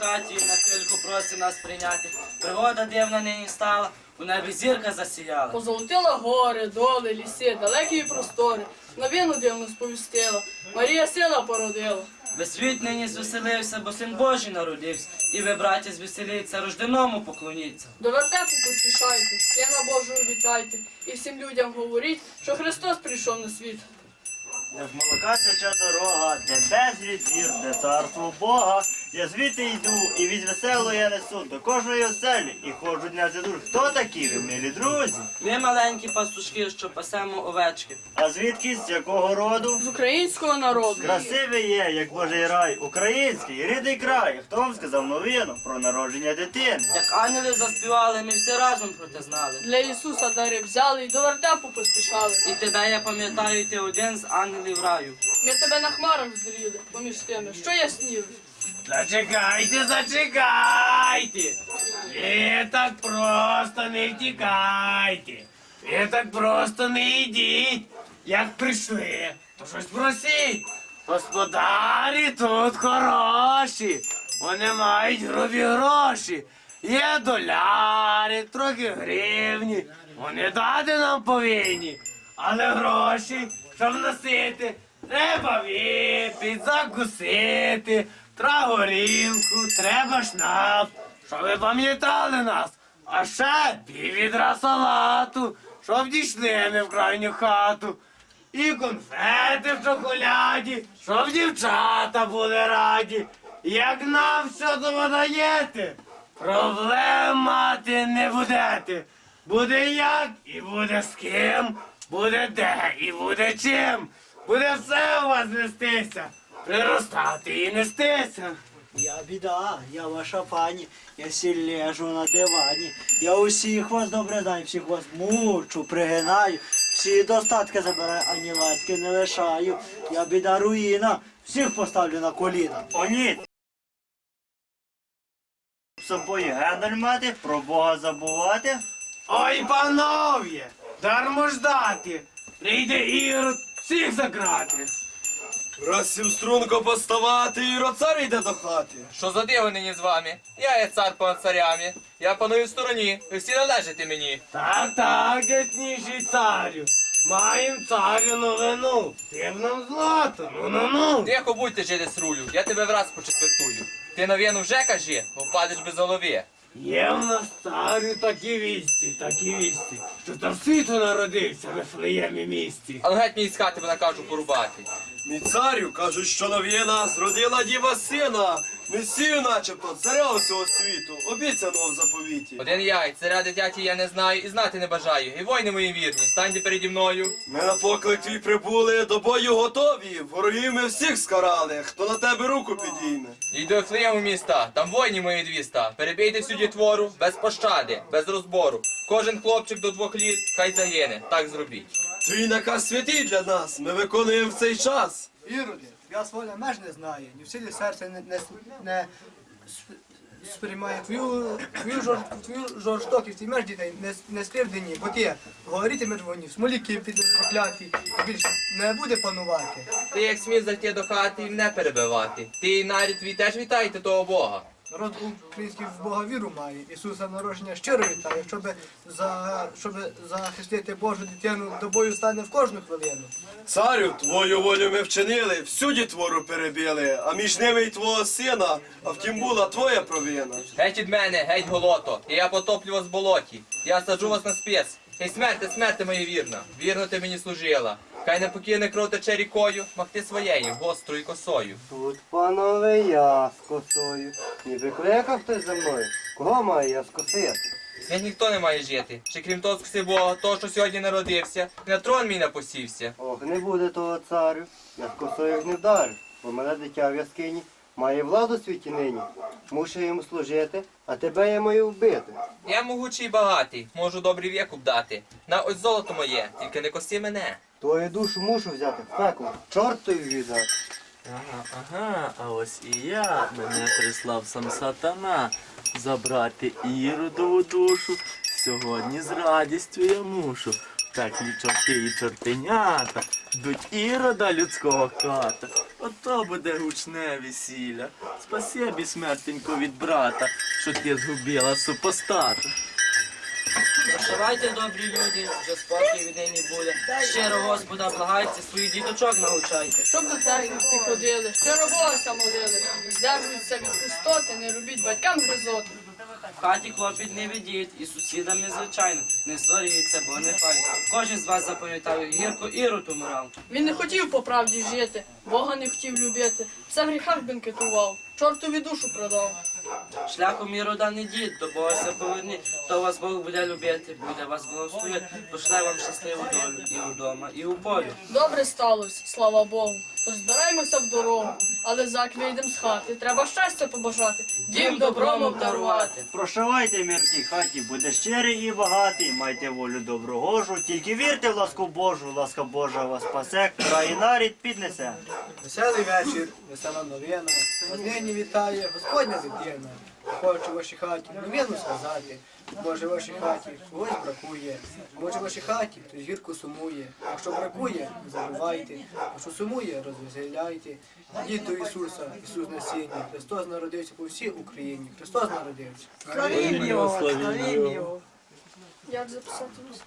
хаті, на хвильку просить нас прийняти. Пригода дивна нині стала, у небі зірка засіяла. Позолотила гори, доли, ліси, далекі простори. Новину дивну сповістила. Марія сина породила. Весь світ нині звеселився, бо син Божий народився. І ви, браття, звеселіться, рожденому поклоніться. До вертепу поспішайте, сина Божого вітайте. І всім людям говоріть, що Христос прийшов на світ. Де ж молока тече дорога, де безвідвір, де царство Бога. Я звідти йду і від весело я несу до кожної оселі і ходжу дня за душ. Хто такі ви, милі друзі? Ми маленькі пастушки, що пасемо овечки. А звідки з якого роду? З українського народу. Красивий є, як Божий рай, український, рідний край. Хто вам сказав новину про народження дитини? Як ангели заспівали, ми всі разом про те знали. Для Ісуса дари взяли і до вертепу поспішали. І тебе я пам'ятаю, ти один з ангелів раю. Ми тебе на хмарах зріли, поміж тими, що ясніли. Зачекайте, зачекайте! Ви так просто не втікайте. Ви так просто не йдіть. Як прийшли, то щось просіть. Господарі тут хороші. Вони мають грубі гроші. Є доляри, трохи гривні. Вони дати нам повинні. Але гроші, щоб носити, треба випити, закусити, треба горілку, треба шнап, щоб ви пам'ятали нас. А ще піввідра салату, щоб дійшли ми в крайню хату. І конфети в шоколяді, щоб дівчата були раді. Як нам все додаєте, проблем мати не будете. Буде як і буде з ким, буде де і буде чим. Буде все у вас нестися, приростати і нестися. Я біда, я ваша пані, я сілежу на дивані. Я усіх вас добре знаю, всіх вас мучу, пригинаю, всі достатки забираю, ані латки не лишаю. Я біда руїна, всіх поставлю на коліна. О, ні. Собою гендель мати, про Бога забувати. Ой, пановє, дармо ждати. Прийде ірод, всіх закрати. Просим струнко поставати, і роцар йде до хати. Що за диво нині з вами? Я є цар понад царями. Я паную в стороні, ви всі належите мені. Так, так, ясніший царю. Маєм царю новину. Ти нам злато, ну ну ну. Тихо будьте жити з рулю, я тебе враз почетвертую. Ти новину вже кажи, бо впадеш без голови. Є в нас царю такі вісті, такі вісті, що там світу народився в Вифлеємі місті. Але геть мені з хати бо накажу порубати. Мій царю кажуть, що нов'єна зродила діва сина. Месію, начебто, царя усього світу, обіцяного в заповіті. Один я, і царя дитяті я не знаю і знати не бажаю. І воїни мої вірні, станьте переді мною. Ми на поклик твій прибули, до бою готові. Ворогів ми всіх скарали, хто на тебе руку підійме. Йду в Флеєму міста, там воїні мої двіста. Перебійте всю дітвору, без пощади, без розбору. Кожен хлопчик до двох літ, хай загине, так зробіть. Твій наказ святий для нас, ми виконуємо в цей час. Іроди, я воля меж не знає, ні в силі серця не, не, не сприймає твою, твою, жор, твою жорстокість і меж дітей не, не скривдені, бо ти говоритимеш вони, в смолі кипіти прокляті, більше не буде панувати. Ти як смів зайти до хати і мене перебивати. Ти і нарід твій теж вітайте того Бога. Народ український в Бога віру має, Ісуса народження щиро вітає, щоб, за, щоб захистити Божу дитину, до бою стане в кожну хвилину. Царю, твою волю ми вчинили, всю дітвору перебили, а між ними й твого сина, а втім була твоя провина. Геть від мене, геть голото, і я потоплю вас в болоті. Я саджу вас на спец. Хай смерти, смерти моя вірна. Вірно ти мені служила. Хай не покине кров тече рікою, махти своєю, гострою косою. Тут, панове, я з косою. Ніби кликав хтось за мною. Кого маю я скосити? Свят ніхто не має жити. Чи крім того скоси Бога, того, що сьогодні народився, і на трон мій напосівся. Ох, не буде того царю. Я з косою не вдарю, бо мене дитя в яскині має владу світі нині. Мушу йому служити, а тебе я маю вбити. Я могучий і багатий, можу добрий вік обдати. На ось золото моє, тільки не коси мене. Твою душу мушу взяти в пекло, чортою віддати. Ага, ага, а ось і я мене прислав сам сатана забрати іродову душу. Сьогодні з радістю я мушу. Так і чорти і чортенята, дуть ірода людського хата. Ото буде гучне весілля. Спасибі, смертенько, від брата, що ти згубила супостата. Прощавайте, добрі люди, вже спокій віднині буде. Щиро Господа благайте, своїх діточок научайте. Щоб до церкви всі ходили, щиро Богося молили, здержуйтеся від пустоти, не робіть батькам гризоти. В хаті клопіт не ведіть, і сусідами, звичайно, не сваріться, бо не файно. Кожен з вас запам'ятав гірко іроту морал. Він не хотів по правді жити, Бога не хотів любити, все в гріхах бенкетував, чортові душу продав. Шляхом ірода не дід, до Бога ся поверні, то вас Бог буде любити, буде вас благословити, пошле вам щасливу долю і вдома, і у полі. Добре сталося, слава Богу. Тож збираємося в дорогу, але зак вийдем з хати. Треба щастя побажати, дім добром обдарувати. Прощавайте, мир хаті, буде щирий і багатий, майте волю добру гожу, тільки вірте в ласку Божу, ласка Божа вас спасе, край нарід піднесе. Веселий вечір, весела новина. Вас нині вітає Господня дитина. Хочу в вашій хаті новину сказати. Може в вашій хаті когось бракує. Може в вашій хаті хтось гірко сумує. Якщо бракує, не забувайте. Якщо сумує, розвеселяйте. Йдіть до Ісуса, Ісус насіння. Христос народився по всій Україні. Христос народився. Як записати вас?